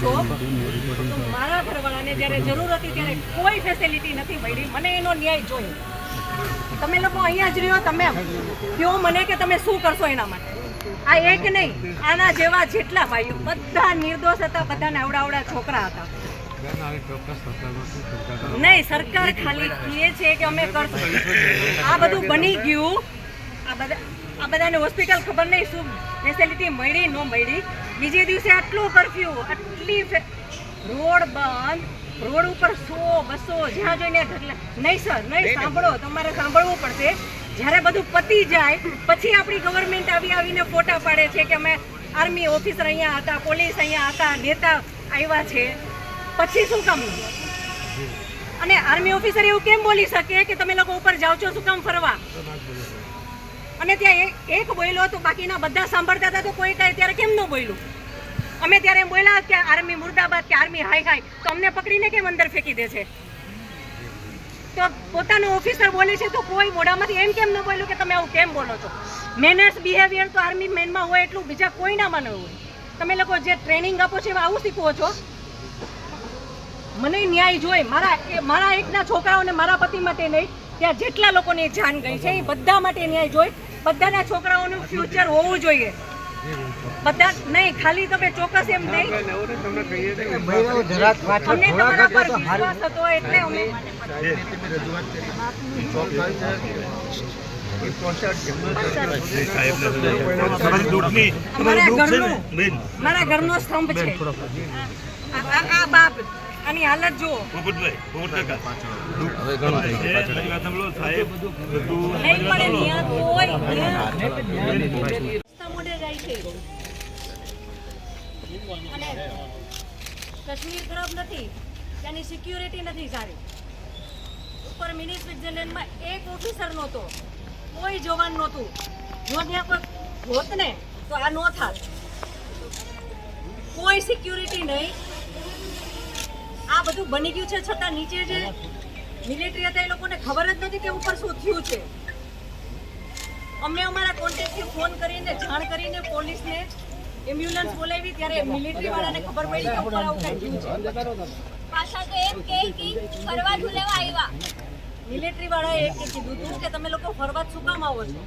છો? મારા ઘરવાળાને જ્યારે જરૂર હતી ત્યારે કોઈ ફેસિલિટી નથી મળી. મને એનો ન્યાય જોઈએ. તમે લોકો અહીંયા જ રહ્યો, તમે કયો મને કે તમે શું કરશો એના માટે? આ એક નહીં, આના જેવા જેટલા ભાઈઓ. બધા નિર્દોષ હતા, બધાને આવડા આવડા છોકરા હતા. નહીં, સરકાર ખાલી કહે છે કે અમે કરશું. આ બધું બની ગયું. આ બધા આ બધાને હોસ્પિટલ ખબર નહીં શું ફેસિલિટી મળી ન મળી. બીજે દિવસે આટલું કરફ્યુ આટલી રોડ બંધ રોડ ઉપર સો બસો જ્યાં જોઈને નહીં સર નહીં સાંભળો તમારે સાંભળવું પડશે. જ્યારે બધું પતી જાય પછી આપણી ગવર્મેન્ટ આવી આવીને ફોટા પાડે છે કે અમે આર્મી ઓફિસર અહીંયા હતા પોલીસ અહીંયા હતા નેતા આવ્યા છે. પછી શું કામ? અને આર્મી ઓફિસર એવું કેમ બોલી શકે કે તમે લોકો ઉપર જાઓ છો શું કામ ફરવા? અને ત્યાં એક- બોલ્યો તો બાકીના બધા સાંભળતા હતા, તો કોઈ કાંઈ ત્યારે કેમ ન બોલ્યું અમે ત્યારે એમ બોલ્યા કે આર્મી મુર્દાબાદ કે આર્મી હાય હાય, તો અમને પકડીને કેમ અંદર ફેંકી દે છે? તો પોતાનો ઓફિસર બોલે છે, તો કોઈ મોઢામાંથી એમ કેમ ન બોલ્યું કે તમે આવું કેમ બોલો છો? મેનર્સ બિહેવિયર તો આર્મી મેનમાં હોય એટલું બીજા કોઈનામાં ન હોય. તમે લોકો જે ટ્રેનિંગ આપો છો એમાં આવું શીખવો છો? મને ન્યાય જોઈએ મારા મારા એકના છોકરાઓને મારા પતિ માટે નહીં, ત્યાં જેટલા લોકોની જાન ગઈ છે, એ બધા માટે ન્યાય જોઈએ બધાના છોકરાઓનું ફ્યુચર હોવું જોઈએ. બધા નહીં ખાલી તમે ચોક્કસ એમ નહીં. અમને તમારા પર વિશ્વાસ હતો એટલે અમે મારા ઘરનો સ્તંભ છે. આ બાપ આની હાલત જુઓ. પોપટભાઈ પોપટ કાકા. હવે ઘણું થઈ ગયું. મારી વાત સાંભળો સાહેબ બધું નહીં પડે ને. કોઈ રસ્તા મોઢે જાય છે અને કાશ્મીર ખરાબ નથી ત્યાંની સિક્યુરિટી નથી સારી. ઉપર મિની સ્વિટ્ઝરલેન્ડમાં એક ઓફિસર નહોતો કોઈ જવાન નહોતું. જો ત્યાં કોઈ હોત ને તો આ ન થાત. કોઈ સિક્યુરિટી નહીં. આ બધું બની ગયું છે છતાં નીચે જે મિલિટરી હતા એ લોકોને ખબર જ નથી કે ઉપર શું થયું છે. અમે અમારા કોન્ટેક્ટથી ફોન કરીને જાણ કરીને પોલીસને એમ્બ્યુલન્સ બોલાવી ત્યારે મિલિટરી વાળાને ખબર પડી કે ઉપર આવું થઈ ગયું છે. પાછા તો એમ કે કે ફરવા ઝૂલેવા આવ્યા. મિલિટરી વાળાએ એક કીધું હતું કે તમે લોકો ફરવા શું કામ આવો છો?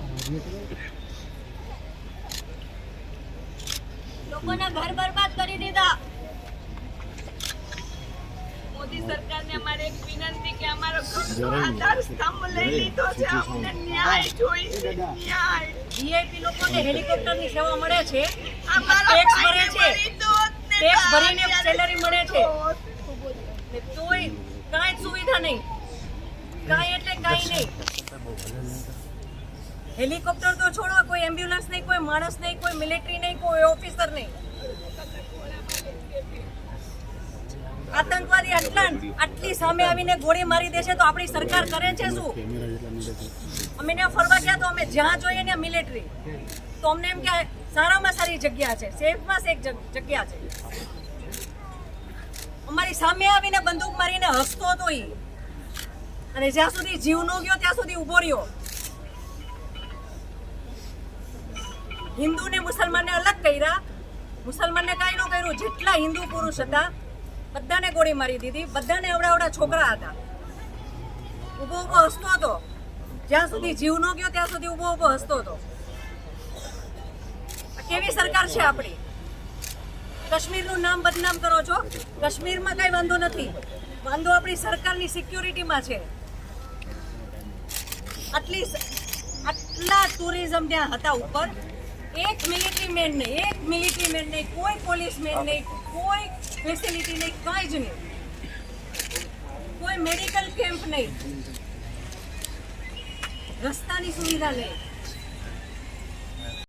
લોકોના ઘર બરબાદ કરી દીધા. મોદી સરકારને અમારે એક વિનંતી કે અમારો આધાર સ્તંભ લઈ લીધો છે. અમને ન્યાય જોઈશે ન્યાય. વીઆઈપી લોકોને હેલિકોપ્ટરની સેવા મળે છે. ટેક્સ ભરે છે. ટેક્સ ભરીને સેલરી મળે છે. તોય કાંઈ સુવિધા નહીં. કાંઈ એટલે કાંઈ નહીં. હેલિકોપ્ટર તો છોડો કોઈ એમ્બ્યુલન્સ નહીં કોઈ માણસ નહીં કોઈ મિલિટરી નહીં કોઈ ઓફિસર નહીં. આતંકવાદી આટલા આટલી સામે આવીને ગોળી મારી દેશે તો આપણી સરકાર કરે છે શું? અમે ત્યાં ફરવા ગયા તો અમે જ્યાં જોઈએ ત્યાં મિલિટરી તો અમને એમ કે સારામાં સારી જગ્યા છે, સેફમાં સેફ જગ્યા છે. અમારી સામે આવીને બંદૂક મારીને હસતો હતો ઈ. અને જ્યાં સુધી જીવ નો ગયો, ત્યાં સુધી ઊભો રહ્યો. હિન્દુ ને મુસલમાનને અલગ કર્યા. મુસલમાનને કાંઈ ન કર્યું, જેટલા હિન્દુ પુરુષ હતા બધાને ગોળી મારી દીધી. બધાને અવડા અવડા છોકરા હતા. ઊભો ઊભો હસતો હતો. જ્યાં સુધી જીવ ન ગયો, ત્યાં સુધી ઊભો ઊભો હસતો હતો. કેવી સરકાર છે આપણી? કાશ્મીરનું નામ બદનામ કરો છો? કાશ્મીરમાં કઈ વાંધો નથી. વાંધો આપણી સરકારની સિક્યુરિટીમાં છે. આટલી આટલા ટુરિઝમ ત્યાં હતા ઉપર. એક મિલિટરી મેન નહીં, એક મિલિટરી મેન નહીં, કોઈ પોલીસ મેન નહીં, કોઈ ફેસિલિટી નહીં કાંઈ જ નહીં. કોઈ મેડિકલ કેમ્પ નહીં. રસ્તાની સુવિધા નહીં.